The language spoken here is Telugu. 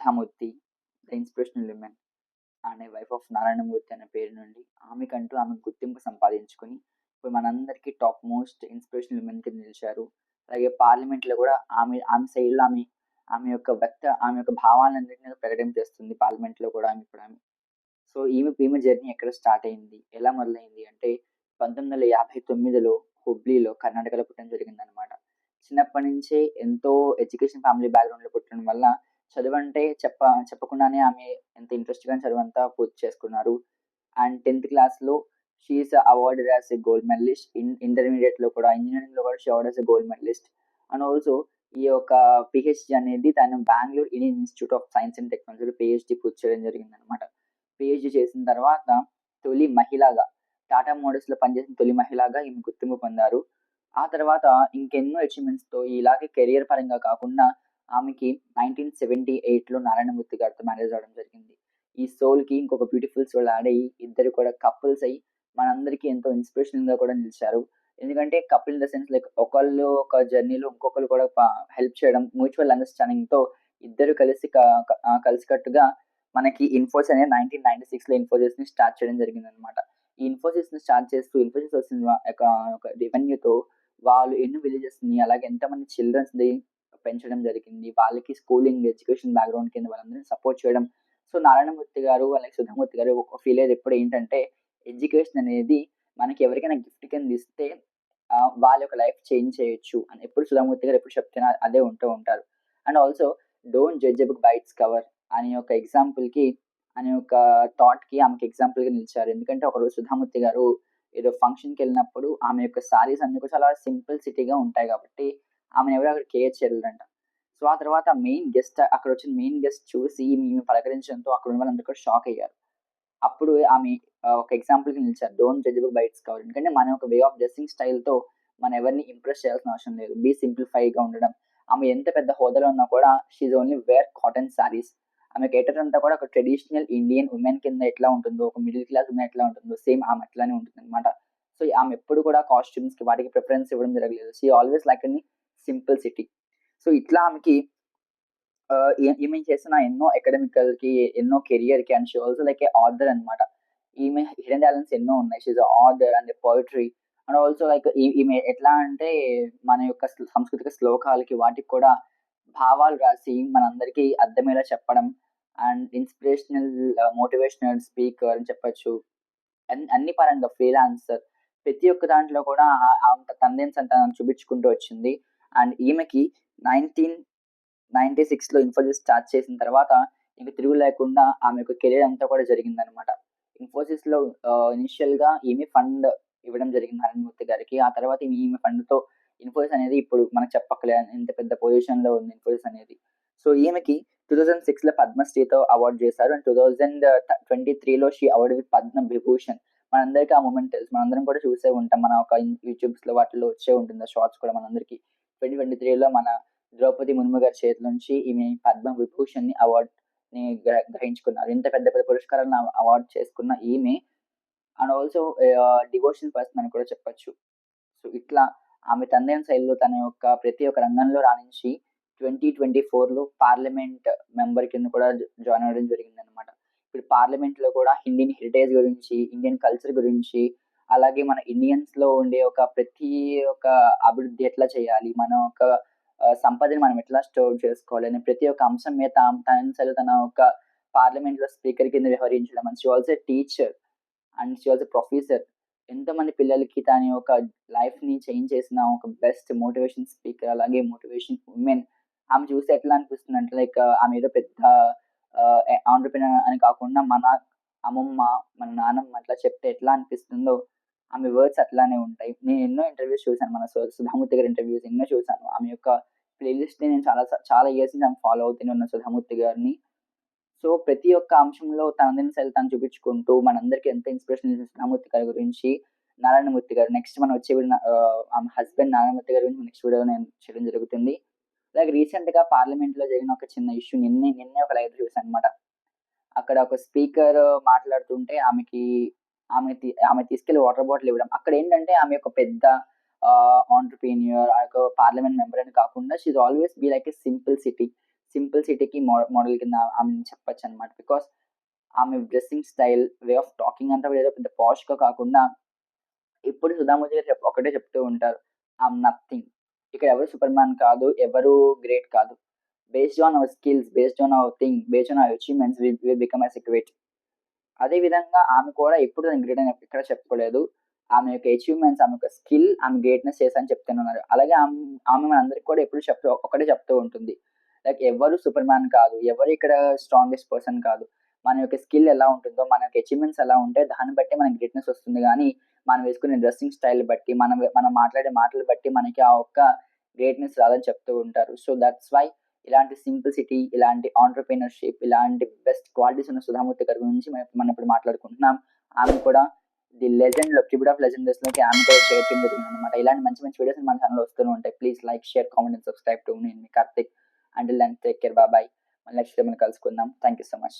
సుధామూర్తి ద ఇన్స్పిరేషనల్ విమెన్ అనే వైఫ్ ఆఫ్ నారాయణమూర్తి అనే పేరు నుండి ఆమెకంటూ ఆమె గుర్తింపు సంపాదించుకొని ఇప్పుడు మనందరికీ టాప్ మోస్ట్ ఇన్స్పిరేషనల్ విమెన్ కింద నిలిచారు. అలాగే పార్లమెంట్లో కూడా ఆమె ఆమె సైడ్లో ఆమె ఆమె యొక్క వ్యక్త ఆమె యొక్క భావాలన్నింటినీ ప్రకటన చేస్తుంది పార్లమెంట్లో కూడా ఆమె ఇప్పుడు ఆమె. సో ఈమె ఈమె జర్నీ ఎక్కడ స్టార్ట్ అయింది? ఎలా మొదలైంది? అంటే పంతొమ్మిది వందల యాభై తొమ్మిదిలో హుబ్లీలో కర్ణాటకలో పుట్టడం జరిగింది అనమాట చిన్నప్పటి నుంచే ఎంతో ఎడ్యుకేషన్ ఫ్యామిలీ బ్యాక్గ్రౌండ్లో పుట్టడం వల్ల చదువు అంటే చెప్ప చెప్పకుండానే ఆమె ఎంత ఇంట్రెస్ట్గా చదువు అంతా పూర్తి చేసుకున్నారు. అండ్ టెన్త్ క్లాస్లో she's awarded as a gold medalist in ఇంటర్మీడియట్లో కూడా ఇంజనీరింగ్లో కూడా she award as a gold medalist and also ఈ యొక్క పిహెచ్డి అనేది తను Bengaluru Indian Institute of Science and టెక్నాలజీలో పిహెచ్డి పూర్తి చేయడం జరిగింది అనమాట పిహెచ్డి చేసిన తర్వాత తొలి మహిళగా టాటా మోడల్స్లో పనిచేసిన తొలి మహిళగా ఈమె గుర్తింపు పొందారు. ఆ తర్వాత ఇంకెన్నో అచీవ్మెంట్స్తో ఇలాగే కెరియర్ పరంగా కాకుండా ఆమెకి నైన్టీన్ సెవెంటీ ఎయిట్లో నారాయణమూర్తి గారితో మ్యారేజ్ అవడం జరిగింది. ఈ సోల్కి ఇంకొక బ్యూటిఫుల్ సోల్ యాడ్ అయ్యి ఇద్దరు కూడా కపుల్స్ అయ్యి మనందరికీ ఎంతో ఇన్స్పిరేషన్గా కూడా నిలిచారు. ఎందుకంటే couple in the sense like ఒకళ్ళు ఒక జర్నీలో ఇంకొకరు కూడా హెల్ప్ చేయడం మ్యూచువల్ అండర్స్టాండింగ్తో ఇద్దరు కలిసి కలిసికట్టుగా మనకి ఇన్ఫోసిస్ అనేది నైన్టీన్ నైన్టీ సిక్స్లో ఇన్ఫోసిస్ని స్టార్ట్ చేయడం జరిగింది అనమాట ఈ ఇన్ఫోసిస్ని స్టార్ట్ చేస్తూ ఇన్ఫోసిస్ వచ్చిన ఒక రెవెన్యూతో వాళ్ళు ఎన్ని విలేజెస్ని అలాగే ఎంతమంది చిల్డ్రన్స్ని పెంచడం జరిగింది. వాళ్ళకి స్కూలింగ్ ఎడ్యుకేషన్ బ్యాక్గ్రౌండ్ కింద వాళ్ళందరినీ సపోర్ట్ చేయడం. సో నారాయణమూర్తి గారు అలాగే సుధామూర్తి గారు ఒక ఫీల్ అయ్యేది ఎప్పుడు ఏంటంటే ఎడ్యుకేషన్ అనేది మనకి ఎవరికైనా గిఫ్ట్ కింద ఇస్తే వాళ్ళ యొక్క లైఫ్ చేంజ్ చేయొచ్చు అని ఎప్పుడు సుధామూర్తి గారు ఎప్పుడు చెప్తున్నా అదే ఉంటూ ఉంటారు. And also don't judge book by its cover అనే ఒక ఎగ్జాంపుల్కి అనే ఒక థాట్కి ఆమెకి ఎగ్జాంపుల్గా నిలిచారు. ఎందుకంటే ఒకరోజు సుధామూర్తి గారు ఏదో ఫంక్షన్కి వెళ్ళినప్పుడు ఆమె యొక్క సారీస్ అన్ని కూడా చాలా సింపుల్ సిటీగా ఉంటాయి కాబట్టి ఆమెను ఎవరు అక్కడ కేర్ చేయలేదంట. సో ఆ తర్వాత మెయిన్ గెస్ట్ అక్కడ వచ్చిన మెయిన్ గెస్ట్ చూసి మేము పలకరించడంతో అక్కడ ఉన్న వాళ్ళందరూ కూడా షాక్ అయ్యారు. అప్పుడు ఆమె ఒక ఎగ్జాంపుల్కి నిలిచారు. డోంట్ జడ్జబుల్ బైట్స్ కావాలి ఎందుకంటే మనం ఒక వే ఆఫ్ డ్రెస్సింగ్ స్టైల్తో మనం ఎవరిని ఇంప్రెస్ చేయాల్సిన అవసరం లేదు. బీ సింప్లిఫైగా ఉండడం. ఆమె ఎంత పెద్ద హోదాలో ఉన్నా కూడా she's only wear cotton sarees ఆమె కేటర్ అంతా కూడా ఒక ట్రెడిషనల్ ఇండియన్ ఉమెన్ కింద ఎట్లా ఉంటుందో ఒక మిడిల్ క్లాస్ ఉమెన్ ఎట్లా ఉంటుందో సేమ్ ఆమె అట్లానే ఉంటుంది అనమాట సో ఆమె ఎప్పుడు కూడా కాస్ట్యూమ్స్కి వాటికి ప్రిఫరెన్స్ ఇవ్వడం జరగలేదు. షీ ఆల్వేస్ లైక్ అని సింపుల్ సిటీ. సో ఇట్లా ఆమెకి ఈమె చేసిన ఎన్నో అకాడమికల్కి ఎన్నో కెరియర్కి and she also like a author అనమాట ఈమె హిడెన్ టాలెంట్స్ ఎన్నో ఉన్నాయి. She's author and poetry and also like ఈమె ఎట్లా అంటే మన యొక్క సాంస్కృతిక శ్లోకాలకి వాటికి కూడా భావాలు రాసి మనందరికీ అర్థమయ్యేలా చెప్పడం అండ్ ఇన్స్పిరేషనల్ మోటివేషనల్ స్పీకర్ అని చెప్పచ్చు. అన్ని పరంగా ఫ్రీలాన్సర్ ప్రతి ఒక్క దాంట్లో కూడా తందెన్స్ అంత చూపించుకుంటూ వచ్చింది. అండ్ ఈమెకి నైన్టీన్ నైన్టీ సిక్స్లో ఇన్ఫోసిస్ స్టార్ట్ చేసిన తర్వాత ఇంకా తిరుగు లేకుండా ఆమె యొక్క కెరీర్ అంతా కూడా జరిగింది అనమాట ఇన్ఫోసిస్లో ఇనిషియల్గా ఈమె ఫండ్ ఇవ్వడం జరిగింది నారాయణమూర్తి గారికి. ఆ తర్వాత ఈమె ఫండ్తో ఇన్ఫోసిస్ అనేది ఇప్పుడు మనకు చెప్పక్కలే. ఇంత పెద్ద పొజిషన్లో ఉంది ఇన్ఫోసిస్ అనేది. సో ఈమెకి టూ థౌజండ్ సిక్స్లో పద్మశ్రీతో అవార్డు చేశారు. అండ్ టూ థౌజండ్ ట్వంటీ త్రీలో she award with Padma Vibhushan. మనందరికీ ఆ మూమెంట్ తెలుసు. మనందరం కూడా చూసే ఉంటాం. మన ఒక యూట్యూబ్స్లో వాటిలో వచ్చే ఉంటుంది. షార్ట్స్ కూడా మనందరికీ. ట్వంటీ ట్వంటీ త్రీలో మన ద్రౌపది ముర్ము గారి చేతి నుంచి ఈమె పద్మ విభూషణ్ని అవార్డ్ని గ్రహించుకున్నారు. ఇంత పెద్ద పెద్ద పురస్కారాలను అవార్డ్ చేసుకున్న ఈమె అండ్ ఆల్సో డివోషన్ పర్సన్ అని కూడా చెప్పచ్చు. సో ఇట్లా ఆమె తందయం శైలిలో తన యొక్క ప్రతి ఒక్క రంగంలో రాణించి ట్వంటీ ట్వంటీ ఫోర్లో పార్లమెంట్ మెంబర్ కింద కూడా జాయిన్ అవ్వడం జరిగింది అనమాట ఇప్పుడు పార్లమెంట్లో కూడా ఇండియన్ హెరిటేజ్ గురించి ఇండియన్ కల్చర్ గురించి అలాగే మన ఇండియన్స్లో ఉండే ఒక ప్రతి ఒక్క అభివృద్ధి ఎట్లా చేయాలి? మన ఒక సంపదని మనం ఎట్లా స్టోర్ చేసుకోవాలి? అని ప్రతి ఒక్క అంశం మీద తన తన ఒక పార్లమెంట్లో స్పీకర్ కింద వ్యవహరించడం. And she also teacher and she also professor ఎంతమంది పిల్లలకి తన యొక్క లైఫ్ని చేంజ్ చేసిన ఒక బెస్ట్ మోటివేషన్ స్పీకర్ అలాగే మోటివేషన్ ఉమెన్ ఆమె చూస్తే ఎట్లా అనిపిస్తుంది అంటే లైక్ ఆమె ఏదో పెద్ద ఆంటర్ప్రినర్ అని కాకుండా మన అమ్మమ్మ మన నాన్నమ్మ అట్లా చెప్తే ఎట్లా అనిపిస్తుందో. ఆమె వర్డ్స్ అట్లానే ఉంటాయి. నేను ఎన్నో ఇంటర్వ్యూస్ చూసాను మన సుధామూర్తి గారి ఇంటర్వ్యూస్ ఎన్నో చూసాను ఆమె యొక్క ప్లేలిస్ట్ నేను చాలా చాలా ఇయర్స్ నుంచి ఆమె ఫాలో అవుతూనే ఉన్న సుధామూర్తి గారిని. సో ప్రతి ఒక్క అంశంలో తనదిన సెల్ తను చూపించుకుంటూ మనందరికీ ఎంత ఇన్స్పిరేషన్ సుధామూర్తి గారి గురించి నారాయణమూర్తి గారు. నెక్స్ట్ మనం వచ్చే ఆమె హస్బెండ్ నారాయణమూర్తి గారి గురించి నెక్స్ట్ వీడియో నేను చేయడం జరుగుతుంది. అలాగే రీసెంట్గా పార్లమెంట్లో జరిగిన ఒక చిన్న ఇష్యూ నిన్నే నిన్నే ఒక లైవ్ చూసాను అనమాట అక్కడ ఒక స్పీకర్ మాట్లాడుతుంటే ఆమెకి ఆమె ఆమె తీసుకెళ్ళి వాటర్ బాటిల్ ఇవ్వడం. అక్కడ ఏంటంటే ఆమె ఒక పెద్ద ఆంటర్ప్రీనియర్ పార్లమెంట్ మెంబర్ అని కాకుండా she always be like a simplicity simple సిటీకి మోడల్ కింద ఆమె చెప్పచ్చు అనమాట బికాస్ ఆమె dressing style way of talking అంతా ఏదో పెద్ద పాష్గా కాకుండా ఇప్పుడు సుధామూర్తి గారు చెప్ ఒకటే చెప్తూ ఉంటారు. ఆమ్ నథింగ్ ఇక్కడ ఎవరు సూపర్ మ్యాన్ కాదు ఎవరు గ్రేట్ కాదు. Based on our skills based on our thing based on our achievements we become as great అదే విధంగా ఆమె కూడా ఎప్పుడు నేను గ్రేట్ అని ఇక్కడ చెప్పుకోలేదు. ఆమె యొక్క అచీవ్మెంట్స్ ఆమె యొక్క స్కిల్ ఆమె గ్రేట్నెస్ చేసని చెప్తూనే ఉన్నారు. అలాగే ఆమె ఆమె మనందరికి కూడా ఎప్పుడు చెప్తూ ఒకటే చెప్తూ ఉంటుంది. లైక్ ఎవరు సూపర్ మ్యాన్ కాదు ఎవరు ఇక్కడ స్ట్రాంగెస్ట్ పర్సన్ కాదు. మన యొక్క స్కిల్ ఎలా ఉంటుందో మన యొక్క అచీవ్మెంట్స్ ఎలా ఉంటే దాన్ని బట్టి మనకి గ్రేట్నెస్ వస్తుంది. కానీ మనం వేసుకునే డ్రెస్సింగ్ స్టైల్ బట్టి మనం మనం మాట్లాడే మాటలు బట్టి మనకి ఆ ఒక్క గ్రేట్నెస్ రాదని చెప్తూ ఉంటారు. సో దట్స్ వై ఇలాంటి సింప్లిసిటీ ఇలాంటి ఆంటర్ప్రీనర్షిప్ ఇలాంటి బెస్ట్ క్వాలిటీస్ ఉన్న సుధామూర్తి గారి గురించి మనం మనం ఇప్పుడు మాట్లాడుకుంటున్నాం. ఆమె కూడా ది లెజెండ్లో ట్రిబ్యూట్ ఆఫ్ లెజెండ్లోకి ఆమె కూడా షేర్ చేయడం జరిగింది అనమాట ఇలాంటి మంచి మంచి వీడియోస్ మన ఛానల్ వస్తూనే ఉంటాయి. Please like share comment and subscribe to నేను మీ Karthik and then take care bye bye మళ్ళీ నెక్స్ట్ మనం కలుసుకుందాం. Thank you so much